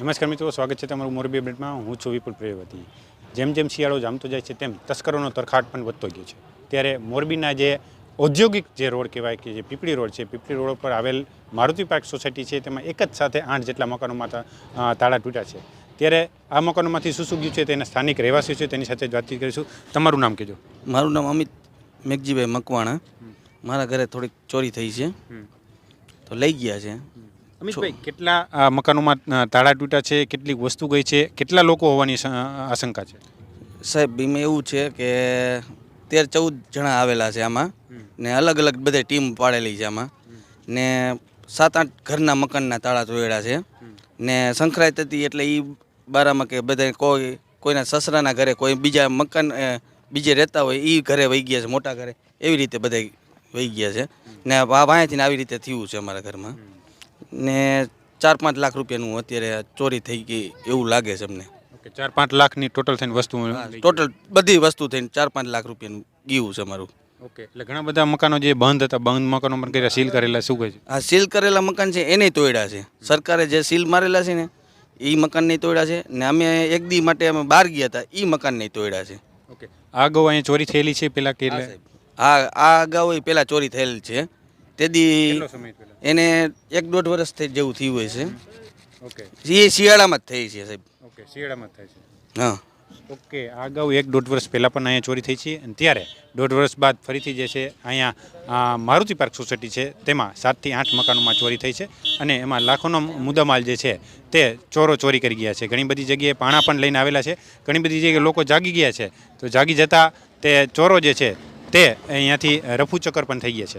નમસ્કાર મિત્રો સ્વાગત છે તમારું મોરબી અપડેટમાં. હું છું વિપુલ પ્રિયવતી. જેમ જેમ શિયાળો જામતો જાય છે તેમ તસ્કરોનો તરખાટ પણ વધતો ગયો છે. ત્યારે મોરબીના જે ઔદ્યોગિક જે રોડ કહેવાય કે જે પીપળી રોડ છે પીપળી રોડ પર આવેલ મારુતિ પાર્ક સોસાયટી છે તેમાં એક જ સાથે આઠ જેટલા મકાનોમાં તાળા તૂટ્યા છે. ત્યારે આ મકાનોમાંથી શું શું ગયું છે તેના સ્થાનિક રહેવાસીઓ છે તેની સાથે જ વાતચીત કરીશું. તમારું નામ કહેજો. મારું નામ અમિત મેઘજીભાઈ મકવાણા. મારા ઘરે થોડીક ચોરી થઈ છે. તો લઈ ગયા છે. અમિતભાઈ કેટલા મકાનોમાં તાળા તૂટ્યા છે કેટલીક વસ્તુ ગઈ છે કેટલા લોકો હોવાની આશંકા છે? સાહેબ એમાં એવું છે કે તેર ચૌદ જણા આવેલા છે આમાં. ને અલગ અલગ બધે ટીમ પાડેલી છે આમાં. ને સાત આઠ ઘરના મકાનના તાળા જોયેલા છે. ને સંક્રાંત હતી એટલે એ બારામાં કે બધા કોઈ કોઈના સસરાના ઘરે કોઈ બીજા મકાન બીજે રહેતા હોય એ ઘરે વહી ગયા છે મોટા ઘરે. એવી રીતે બધા વહી ગયા છે. ને વાંયાથી આવી રીતે થયું છે અમારા ઘરમાં. ને ચાર પાંચ લાખ રૂપિયાનું અત્યારે ચોરી થઈ ગઈ એવું લાગે છે અમને. ઓકે ચાર પાંચ લાખની ટોટલ થઈને વસ્તુ ટોટલ બધી વસ્તુ થઈને ચાર પાંચ લાખ રૂપિયાનું ગયું છે અમારું. ઓકે એટલે ઘણા બધા મકાનો જે બંધ હતા બંધ મકાનો પણ કર્યા સીલ કરેલા શું કહે છે? આ સીલ કરેલા મકાન છે એને તોડ્યા છે. સરકારે જે સીલ મારેલા છે ને એ મકાન નહીં તોડ્યા છે ને અમે એક દી માટે અમે બહાર ગયા હતા એ મકાન નહીં તોડ્યા છે. ઓકે આ અગાઉ અહીંયા ચોરી થયેલી છે પેલા કે હા આ અગાઉ પેલા ચોરી થયેલ છે. તે દી કેટલો એને એક દોઢ વર્ષ થઈ જેવું થયું હોય છે. ઓકે. એ શિયાળામાં જ થઈ છે સાહેબ. ઓકે શિયાળામાં થાય છે. હા. ઓકે આ અગાઉ એક દોઢ વર્ષ પહેલાં પણ અહીંયા ચોરી થઈ છે અને ત્યારે દોઢ વર્ષ બાદ ફરીથી જે છે અહીંયા મારુતિ પાર્ક સોસાયટી છે તેમાં સાતથી આઠ મકાનોમાં ચોરી થઈ છે અને એમાં લાખોનો મુદ્દામાલ જે છે તે ચોરો ચોરી કરી ગયા છે. ઘણી બધી જગ્યાએ પાણા પણ લઈને આવેલા છે. ઘણી બધી જગ્યાએ લોકો જાગી ગયા છે. તો જાગી જતાં તે ચોરો જે છે તે અહીંયાથી રફુ ચક્કર પણ થઈ ગયા છે.